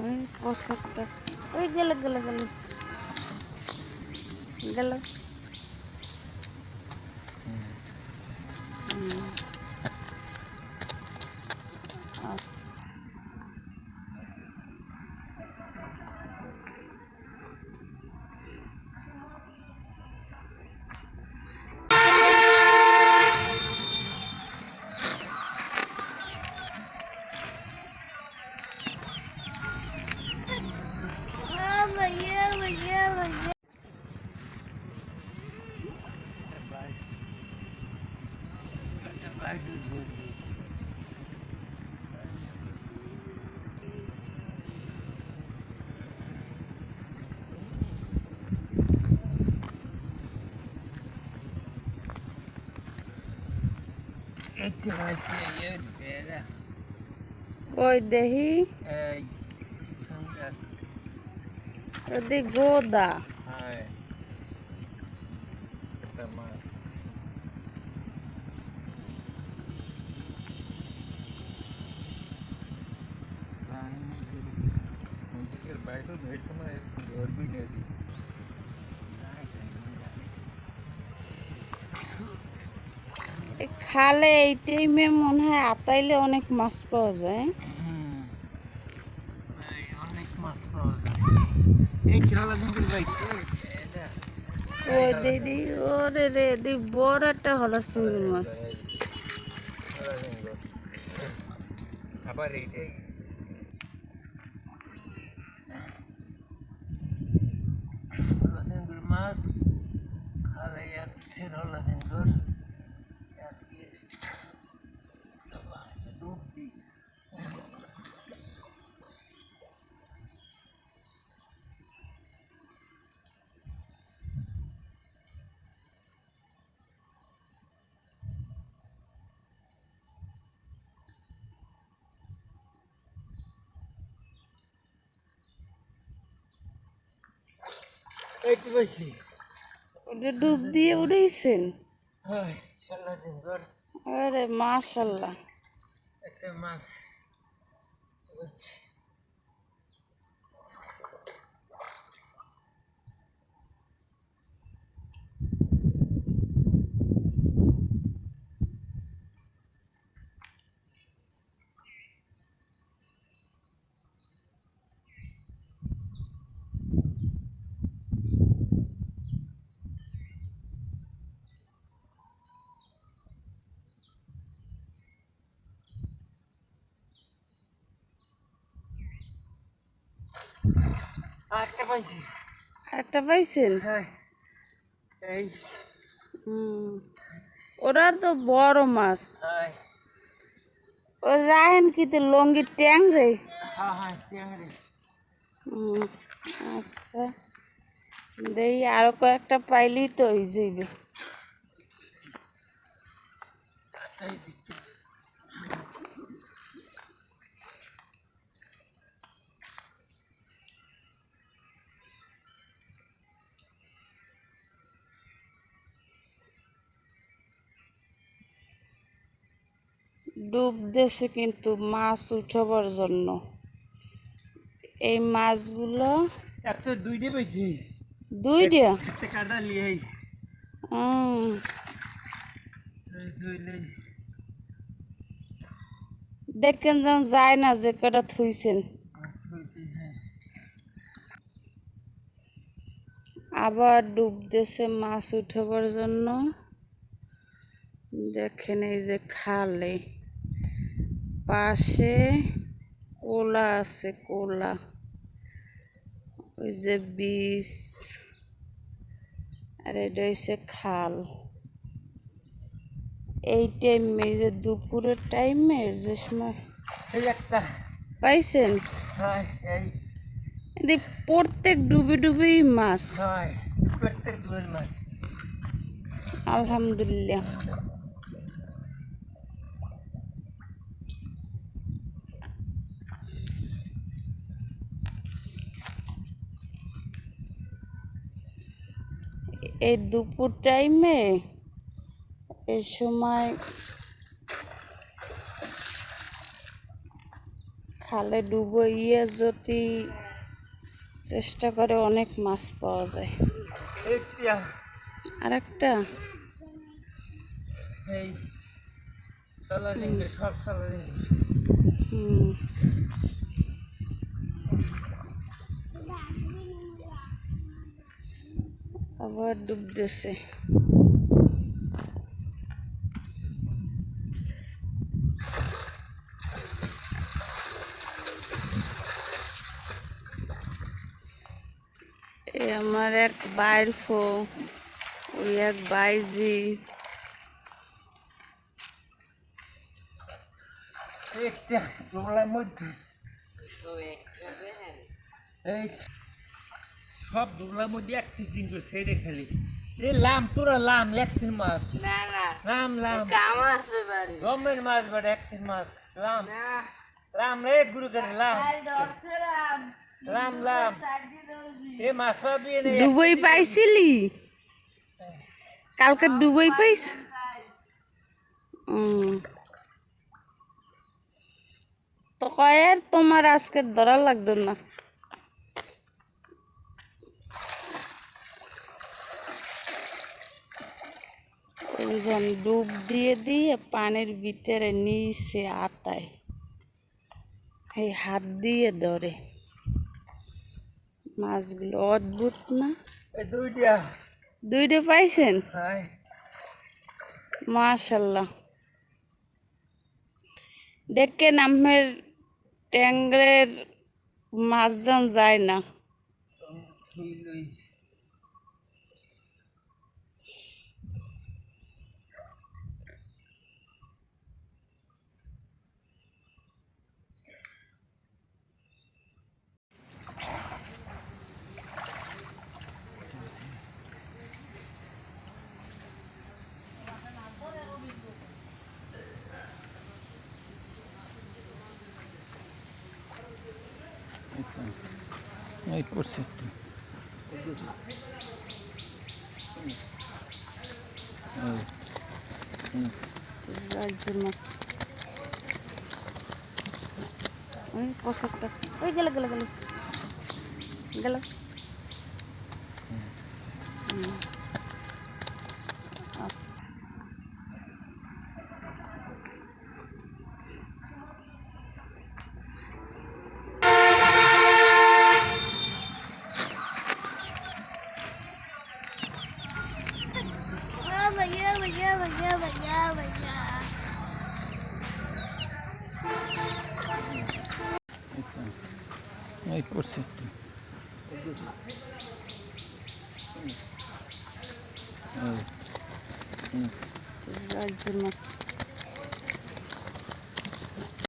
ওই পোশাকটা ওই গেল গেল গেল। গেল। কই দেহি যদি গোদা বাইরে সময় ঘর বি নিয়ে খালে এই টাইমে মনে হয় আতাইলে অনেক মাছ পাওয়া যায়। অনেক মাছ পাওয়া যায়। এই খেলা কিন্তু বাইক ওই দিদি ওরে রে দি বড় একটা হলো সিঙ্গল মাছ। আবার এইটাই মাছ খালে এক সের এক ইয়ে ডুব দিই বেশি। ওটা ডুব দিয়ে হয় ঘর আরে মাশাল্লাহ। একটা মাছ। আটটা পাইছি। একটা পাইছেন? হ্যাঁ। এই হুম। ওরা তো বড় মাছ। হয়। ও রাহেন কিতে লঙ্গি ট্যাং রে? হ্যাঁ হ্যাঁ আচ্ছা। দেই আরও কয়েকটা পাইলেই তো হয়ে যাইবে। ডুব দেশে কিন্তু মাছ উঠাবার জন্য। এই মাছগুলো একশো দুইটা একটা কাটা লিয়ে দেখেন যেন যায় না যে কটা থুইছেন। হ্যাঁ। আবার ডুব দেশে মাছ উঠাবার জন্য। দেখেন এই যে খালে। পাশে কোলা আছে কোলা। ওই যে বীজ। আর এটা হচ্ছে খাল। এই টাইমে যে দুপুরের টাইমে যে সময় পাইছেন? হয় প্রত্যেক ডুবে ডুবেই মাছ। হয় মাছ। আলহামদুলিল্লাহ। এই দুপুর টাইমে এই সময় খালে ডুবইয়ে যদি চেষ্টা করে অনেক মাছ পাওয়া যায়। আর একটা হুম। আবার ডুবতেছে এ আমার এক বাইর ফো ওই এক বাইজি। একটা মধ্যে। এই সব দুবলার মধ্যে এক সিজন করে ছেড়ে খালি। এ লাম তোরা লাম একসিন মাছ। না না। লাম লাম। কাম আছে বাড়ি। গমের মাছ বাট একসিন মাছ। লাম। লাম রে গুরু করে লাম। লাম। লাম এ মাছ পাবি ডুবই পাইছিলি? কালকে ডুবই পাইছ? তো কয়ের তোমার আজকে ধরা লাগতো না। ওইজন ডুব দিয়ে দিয়ে পানির ভিতরে নিচে আতায়। এই হাত দিয়ে ধরে। মাছগুলো অদ্ভুত না? দুইটা। দুইটা পাইছেন? হাই মাশাল্লাহ। দেখেন আমের ট্যাংরের মাছজন যায় না। এই করছে। একটু ওই গেল গেল গেল। গেল। এই করছে রাজ্যের মাছ।